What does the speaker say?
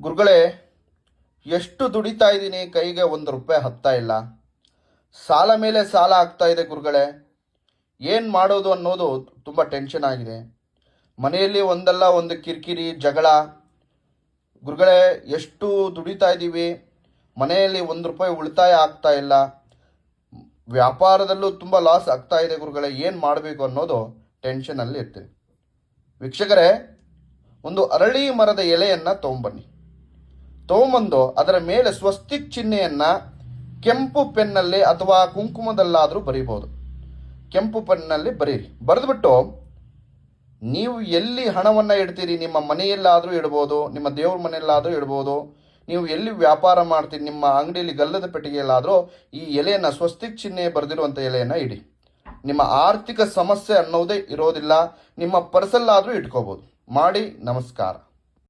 ಗುರುಗಳೇ, ಎಷ್ಟು ದುಡಿತಾ ಇದ್ದೀನಿ, ಕೈಗೆ ಒಂದು ರೂಪಾಯಿ ಹತ್ತಾ ಇಲ್ಲ. ಸಾಲ ಮೇಲೆ ಸಾಲ ಆಗ್ತಾ ಇದೆ ಗುರುಗಳೇ. ಏನು ಮಾಡೋದು ಅನ್ನೋದು ತುಂಬ ಟೆನ್ಷನ್ ಆಗಿದೆ. ಮನೆಯಲ್ಲಿ ಒಂದಲ್ಲ ಒಂದು ಕಿರಿಕಿರಿ, ಜಗಳ. ಗುರುಗಳೇ, ಎಷ್ಟು ದುಡಿತಾ ಇದ್ದೀವಿ. ಮನೆಯಲ್ಲಿ ಒಂದು ರೂಪಾಯಿ ಉಳಿತಾಯ ಆಗ್ತಾ ಇಲ್ಲ. ವ್ಯಾಪಾರದಲ್ಲೂ ತುಂಬ ಲಾಸ್ ಆಗ್ತಾ ಇದೆ ಗುರುಗಳೇ. ಏನು ಮಾಡಬೇಕು ಅನ್ನೋದು ಟೆನ್ಷನಲ್ಲಿ ಇರ್ತೀವಿ. ವೀಕ್ಷಕರೇ, ಒಂದು ಅರಳಿ ಮರದ ಎಲೆಯನ್ನು ತೊಗೊಂಬನ್ನಿ. ತೊಗೊಂಬಂದು ಅದರ ಮೇಲೆ ಸ್ವಸ್ತಿಕ್ ಚಿಹ್ನೆಯನ್ನು ಕೆಂಪು ಪೆನ್ನಲ್ಲಿ ಅಥವಾ ಕುಂಕುಮದಲ್ಲಾದರೂ ಬರೀಬೋದು ಕೆಂಪು ಪೆನ್ನಲ್ಲಿ ಬರೀರಿ. ಬರೆದ್ಬಿಟ್ಟು, ನೀವು ಎಲ್ಲಿ ಹಣವನ್ನು ಇಡ್ತೀರಿ? ನಿಮ್ಮ ಮನೆಯಲ್ಲಾದರೂ ಇಡ್ಬೋದು, ನಿಮ್ಮ ದೇವ್ರ ಮನೆಯಲ್ಲಾದರೂ ಇಡ್ಬೋದು, ನೀವು ಎಲ್ಲಿ ವ್ಯಾಪಾರ ಮಾಡ್ತೀರಿ? ನಿಮ್ಮ ಅಂಗಡಿಯಲ್ಲಿ ಗಲ್ಲದ ಪೆಟ್ಟಿಗೆಯಲ್ಲಾದರೂ ಈ ಎಲೆಯನ್ನು ಸ್ವಸ್ತಿಕ್ ಚಿಹ್ನೆ ಬರೆದಿರುವಂಥ ಎಲೆಯನ್ನು ಇಡಿ. ನಿಮ್ಮ ಆರ್ಥಿಕ ಸಮಸ್ಯೆ ಅನ್ನೋದೇ ಇರೋದಿಲ್ಲ, ನಿಮ್ಮ ಪರ್ಸಲ್ಲಾದರೂ ಇಟ್ಕೋಬೋದು. ಮಾಡಿ ನಮಸ್ಕಾರ.